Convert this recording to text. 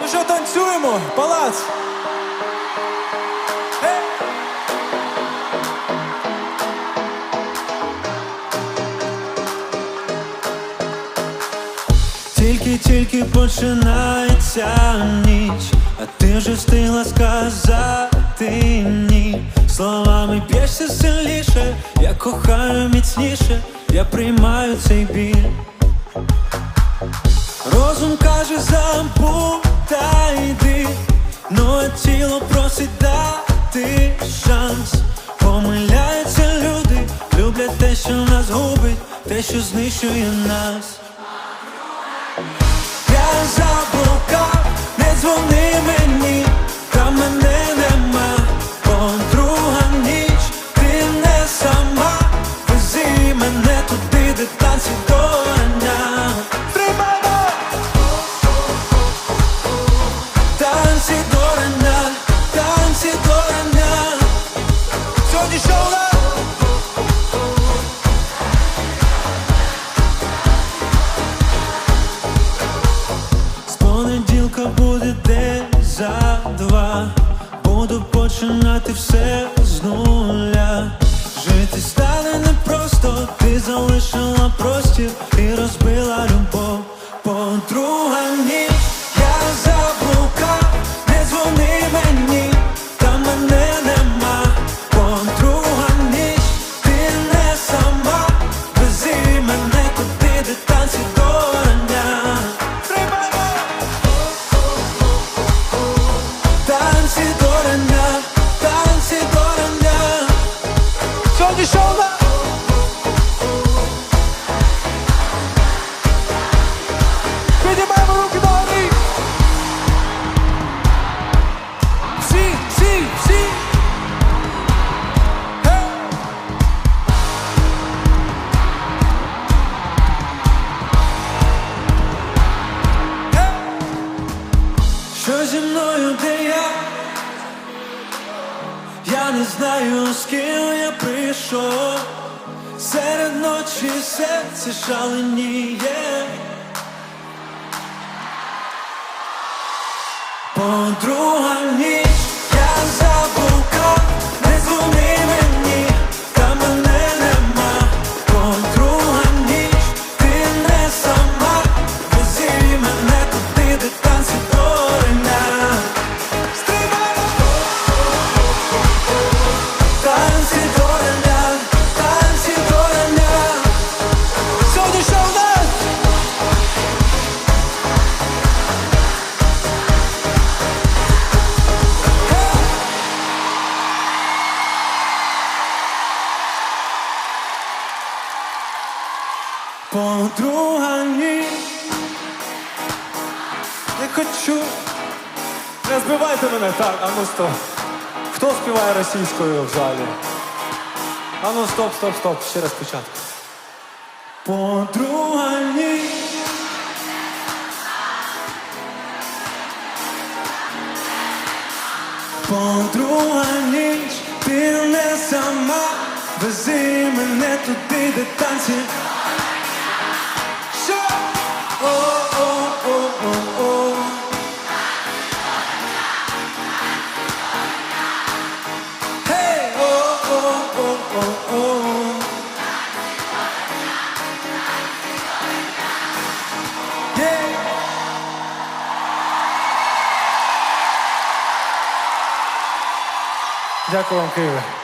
Ну що, танцюємо? Палац! Тільки-тільки починається ніч, а ти вже встигла сказати ні. Словами б'єшся сильніше, я кохаю міцніше, я приймаю цей біль. Розум каже забудь та йди, но тіло просить дати шанс. Помиляються люди, люблять те, що нас губить, те, що знищує нас. Я заблукав, не дзвони за два. Буду починати все з нуля. Жити стане непросто, ти залишила простір і розбила любов. Подруга Піднімаємо руки догори! Всі, всі, всі! Що зі мною де я? Я не знаю, з ким я прийшов. Серед ночі серце шаленіє. Подруга ніч, Подруга ніч. Не хочу. Не збивайте мене так, а ну стоп. Хто співає російською в залі? А ну стоп, стоп, стоп. Ще раз спочатку. Подруга ніч. Подруга ніч, ти не сама, вези мене туди, де танці. Дякую вам, Києве.